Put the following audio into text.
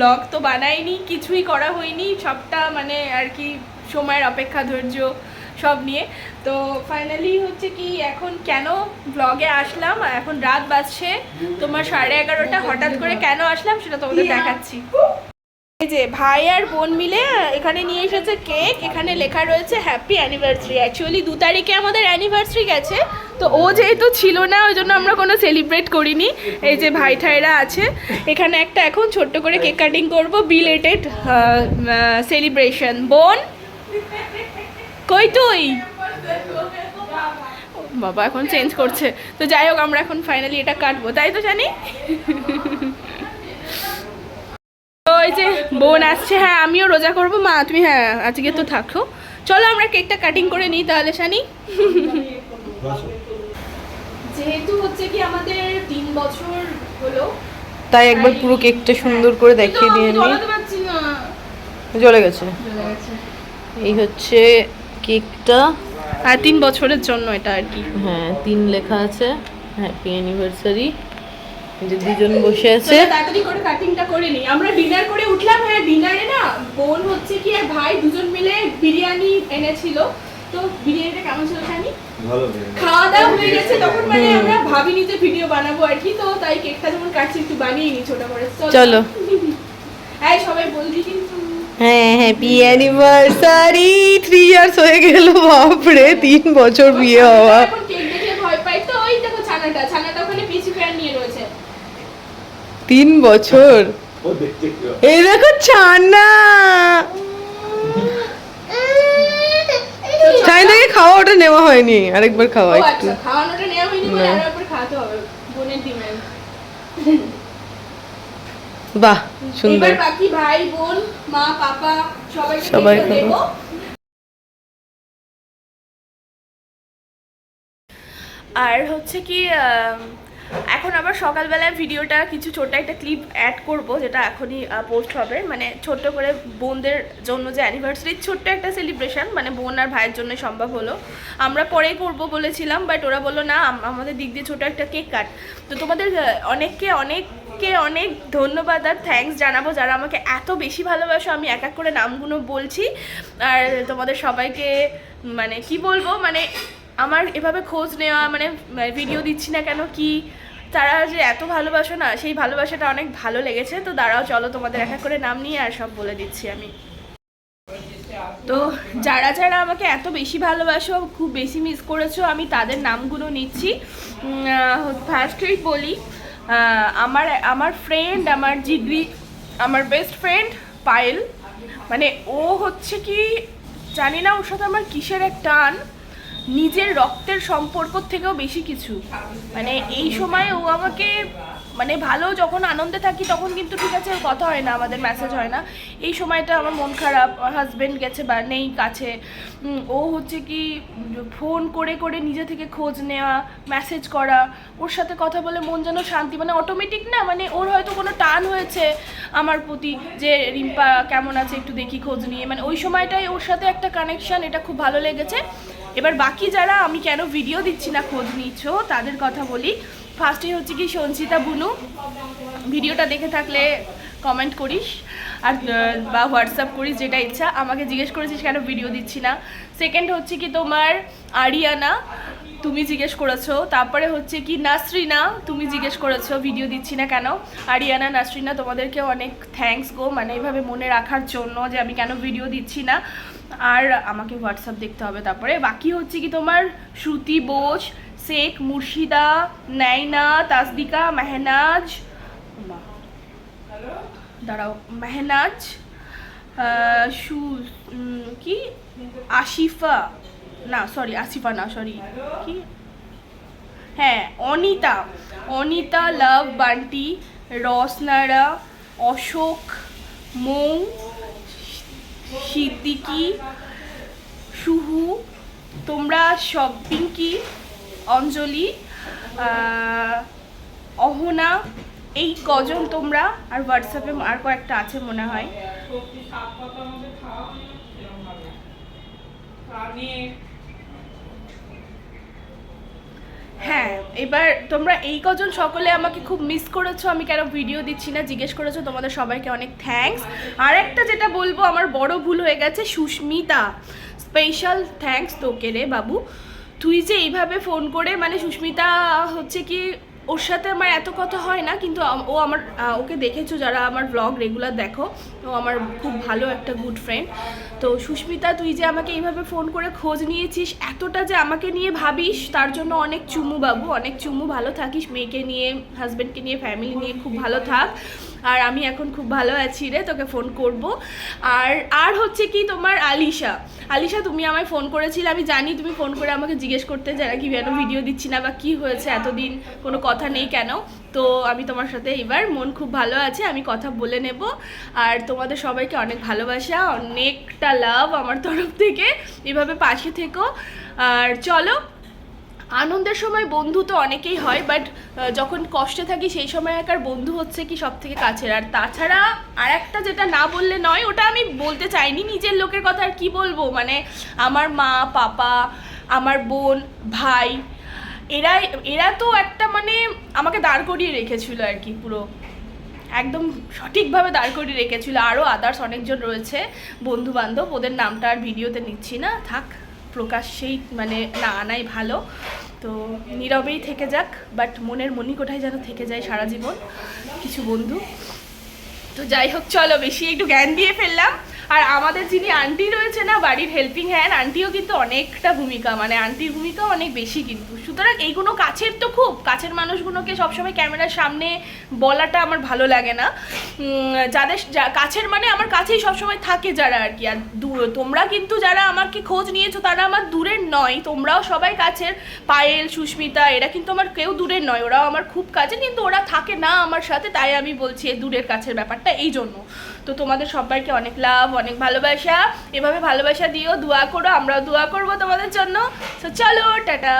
Blog তো বানাইনি কিছুই করা হয়নি সবটা মানে আর কি সময়ের অপেক্ষা ধৈর্য সব নিয়ে। তো ফাইনালি হচ্ছে কি এখন কেন ব্লগে আসলাম? আর এখন রাত বাজছে তোমার সাড়ে এগারোটা হঠাৎ করে কেন আসলাম সেটা তোমাদের দেখাচ্ছি। এই যে ভাই আর বোন মিলে এখানে নিয়ে এসেছে কেক এখানে লেখা রয়েছে হ্যাপি অ্যানিভার্সারি অ্যাকচুয়ালি দু তারিখে আমাদের অ্যানিভার্সারি গেছে তো ও যেহেতু ছিল না, ওই জন্য আমরা কোনো সেলিব্রেট করিনি। এই যে ভাই ঠাইরা আছে, এখানে একটা এখন ছোট্ট করে কেক কাটিং করব বিলেটেড সেলিব্রেশন বোন? কই তুই? বাবা, এখন চেঞ্জ করছে। তো যাই হোক, আমরা এখন ফাইনালি এটা কাটবো। তাই তো, জানি? ওই যে বোন আসছে হ্যাঁ আমিও রোজা করব। মা, তুমি হ্যাঁ আজকে তো থাকো। চলো আমরা কেকটা কাটিং করে নিই তাহলে শানি। যেহেতু হচ্ছে কি আমাদের তিন বছর হলো তাই একবার পুরো কেকটা সুন্দর করে দেখিয়ে দিয়ে নি জ্বলাতে পারছি না। জ্বলে গেছে। জ্বলে গেছে। এই হচ্ছে কেকটা। আর তিন বছরের জন্য এটা আর কি। হ্যাঁ তিন লেখা আছে। হ্যাপি অ্যানিভার্সারি যে দুজন বসে আছে। তাড়াতাড়ি করে কাটিংটা করে নিই। আমরা ডিনার করে উঠলাম হ্যাঁ ডিনারে না বোন হচ্ছে কি আর ভাই দুজন মিলে বিরিয়ানি এনেছিল। তো বিরিয়ানিটা কেমন ছিল জানি? ভালো খাওয়া দাওয়া হয়ে গেছে তখন মানে আমরা ভাবিনি যে ভিডিও বানাবো আর কি তো তাই কেকটা যখন কাটছি একটু বানিয়ে নি ছোট করে। চলো। এই সবাই বলবি কিন্তু। হ্যাঁ হ্যাপি অ্যানিভার্সারি থ্রি ইয়ার্স হয়ে গেল বাপরে তিন বছর বিয়ে হওয়া এখন কেক দেখে ভয় পাই তো ওই দেখো ছানাটা ছানাটা ওখানে পিছু ফ্যান নিয়ে রয়েছে তিন বছর। ও দেখতে কি এই দেখো ছানা। ছাইনাকে খাওয়া ওটা নেওয়া হয়নি আরেকবার খাওয়া একটু। আচ্ছা বোনের ডিমান্ড। বাহ সুন্দর। এবার বাকি ভাই বোন মা পাপা সবাইকে সবাইকে আর হচ্ছে কি এখন আবার সকালবেলায় ভিডিওটা কিছু ছোট একটা ক্লিপ অ্যাড করব, যেটা এখনই পোস্ট হবে। মানে ছোট্ট করে বোনদের জন্য যে অ্যানিভার্সারি ছোট্ট একটা সেলিব্রেশন মানে বোন আর ভাইয়ের জন্য সম্ভব হলো। আমরা পরেই করব বলেছিলাম বাট ওরা বলল, না আমাদের দিক দিয়ে ছোট একটা কেক কাট। তো তোমাদের অনেককে অনেককে অনেক ধন্যবাদ আর থ্যাঙ্কস জানাব যারা আমাকে এত বেশি ভালোবাসো। আমি এক এক করে নামগুলো বলছি। আর তোমাদের সবাইকে মানে কি বলব মানে এভাবে খোঁজ নেওয়া মানে ভিডিও দিচ্ছি না কেন, কি তারা যে এত ভালোবাসো না, সেই ভালোবাসাটা অনেক ভালো লেগেছে। তো দাঁড়াও, চলো তোমাদের এক এক করে নাম নিয়ে আর সব বলে দিচ্ছি আমি। তো যারা যারা আমাকে এত বেশি ভালোবাসো, খুব বেশি মিস করেছ, আমি তাদের নামগুলো নিচ্ছি। ফার্স্টেই বলি আমার আমার ফ্রেন্ড আমার জিগরি, আমার বেস্ট ফ্রেন্ড পায়েল। মানে ও হচ্ছে কি, জানি না ওর সাথে আমার কিসের এক টান নিজের রক্তের সম্পর্ক থেকেও বেশি কিছু। মানে এই সময় ও আমাকে মানে ভালো যখন আনন্দে থাকি তখন কিন্তু ঠিক আছে কথা হয় না, আমাদের মেসেজ হয় না। এই সময়টা আমার মন খারাপ হাজবেন্ড গেছে বা নেই কাছে। ও হচ্ছে কি ফোন করে করে নিজে থেকে খোঁজ নেওয়া মেসেজ করা, ওর সাথে কথা বলে মন যেন শান্তি মানে অটোমেটিক না মানে ওর হয়তো কোনো টান হয়েছে আমার প্রতি যে, রিম্পা কেমন আছে? একটু দেখি খোঁজ নিয়ে। মানে ওই সময়টাই ওর সাথে একটা কানেকশন এটা খুব ভালো লেগেছে। এবার বাকি যারা আমি কেন ভিডিও দিচ্ছি না খোঁজ নিচ্ছ, তাদের কথা বলি। ফার্স্টে হচ্ছে কি সঞ্চিতা বুনু। ভিডিওটা দেখে থাকলে কমেন্ট করিস, আর বা হোয়াটসঅ্যাপ করিস যেটা ইচ্ছা। আমাকে জিজ্ঞেস করেছিস কেন ভিডিও দিচ্ছি না। সেকেন্ড হচ্ছে কি তোমার আরিয়ানা, তুমি জিজ্ঞেস করেছ। তারপরে হচ্ছে কি নাসরিনা, তুমি জিজ্ঞেস করেছ ভিডিও দিচ্ছি না কেন। আরিয়ানা, নাসরিনা তোমাদেরকেও অনেক থ্যাঙ্কস গো। মানে এইভাবে মনে রাখার জন্য যে আমি কেন ভিডিও দিচ্ছি না। আর আমাকে হোয়াটসঅ্যাপ দেখতে হবে তারপরে। বাকি হচ্ছে কি তোমার শ্রুতি বোস শেখ মুর্শিদা নাইনা তাসদিকা মেহনাজ দাঁড়াও মেহনাজ সু কি? আশিফা। না সরি আসিফা না সরি কি? হ্যাঁ অনিতা। অনিতা লাভ বান্টি রসনারা অশোক মৌ সিদ্দিকি শুহু তোমরা সব পিঙ্কি, অঞ্জলি অহনা, এই কজন তোমরা, আর হোয়াটসঅ্যাপে আর কয়েকটা আছে মনে হয় হ্যাঁ এবার তোমরা এই কজন সকলে আমাকে খুব মিস করেছ, আমি কেন ভিডিও দিচ্ছি না, জিজ্ঞেস করেছ, তোমাদের সবাইকে অনেক থ্যাংকস আর একটা যেটা বলব, আমার বড় ভুল হয়ে গেছে, সুস্মিতা। স্পেশাল থ্যাংকস তোকে রে বাবু। তুই যে এইভাবে ফোন করে মানে সুস্মিতা হচ্ছে কি ওর সাথে আমার এত কথা হয় না, কিন্তু ও আমার ওকে দেখেছ যারা আমার ব্লগ রেগুলার দেখো, ও আমার খুব ভালো একটা গুড ফ্রেন্ড তো সুস্মিতা, তুই যে আমাকে এইভাবে ফোন করে খোঁজ নিয়েছিস, এতটা যে আমাকে নিয়ে ভাবিস, তার জন্য অনেক চুমু বাবু, অনেক চুমু, ভালো থাকিস, মেয়েকে নিয়ে হাজব্যান্ডকে নিয়ে ফ্যামিলি নিয়ে খুব ভালো থাক। আর আমি এখন খুব ভালো আছি রে, তোকে ফোন করব। আর আর হচ্ছে কি তোমার আলিশা। আলিশা, তুমি আমায় ফোন করেছিলে, আমি জানি তুমি ফোন করে আমাকে জিজ্ঞেস করতে যারা কি কেন ভিডিও দিচ্ছি না বা কি হয়েছে, এতদিন কোনো কথা নেই কেন? তো আমি তোমার সাথে এবার মন খুব ভালো আছে, আমি কথা বলে নেব। আর তোমাদের সবাইকে অনেক ভালোবাসা, অনেকটা লাভ আমার তরফ থেকে। এভাবে পাশে থেকো। আর চলো আনন্দের সময় বন্ধু তো অনেকেই হয় বাট যখন কষ্টে থাকি সেই সময় সময়কার বন্ধু হচ্ছে কি সব থেকে কাছের। আর তাছাড়া আর একটা যেটা না বললে নয়, ওটা আমি বলতে চাইনি, নিজের লোকের কথা আর কি বলব? মানে আমার মা, পাপা, আমার বোন, ভাই এরা এরা তো একটা মানে আমাকে দাঁড় করিয়ে রেখেছিল আর কি পুরো। একদম সঠিকভাবে দাঁড় করিয়ে রেখেছিল। আরও আদার্স অনেকজন রয়েছে বন্ধু বান্ধব ওদের নামটা আর ভিডিওতে নিচ্ছি না। থাক। প্রকাশ্যেই মানে না আনাই ভালো। তো নীরবেই থেকে যাক বাট মনের মণিকোঠায় যেন থেকে যায় সারা জীবন, কিছু বন্ধু। তো যাই হোক, চলো বেশি একটু জ্ঞান দিয়ে ফেললাম। আর আমাদের যিনি আন্টি রয়েছে না, বাড়ির হেল্পিং হ্যান্ড আন্টিও কিন্তু অনেকটা ভূমিকা মানে আন্টির ভূমিকা অনেক বেশি কিন্তু। সুতরাং এইগুলো কাছের তো খুব, কাছের মানুষগুলোকে সবসময় ক্যামেরার সামনে বলাটা আমার ভালো লাগে না। যাদের কাছের মানে আমার কাছেই সবসময় থাকে যারা আর কি, আর দূর- তোমরা কিন্তু যারা আমাকে খোঁজ নিয়েছো, তারা আমার দূরের নয়, তোমরাও সবাই কাছের। পায়েল, সুস্মিতা, এরা কিন্তু আমার কেউ দূরের নয়, ওরাও আমার খুব কাছে কিন্তু ওরা থাকে না আমার সাথে, তাই আমি বলছি দূরের কাছের ব্যাপারটা এই জন্য তো তোমাদের সবাইকে অনেক লাভ অনেক ভালোবাসা। এভাবে ভালোবাসা দিও দোয়া করো, আমরাও দোয়া করব তোমাদের জন্য। তো চলো, টাটা।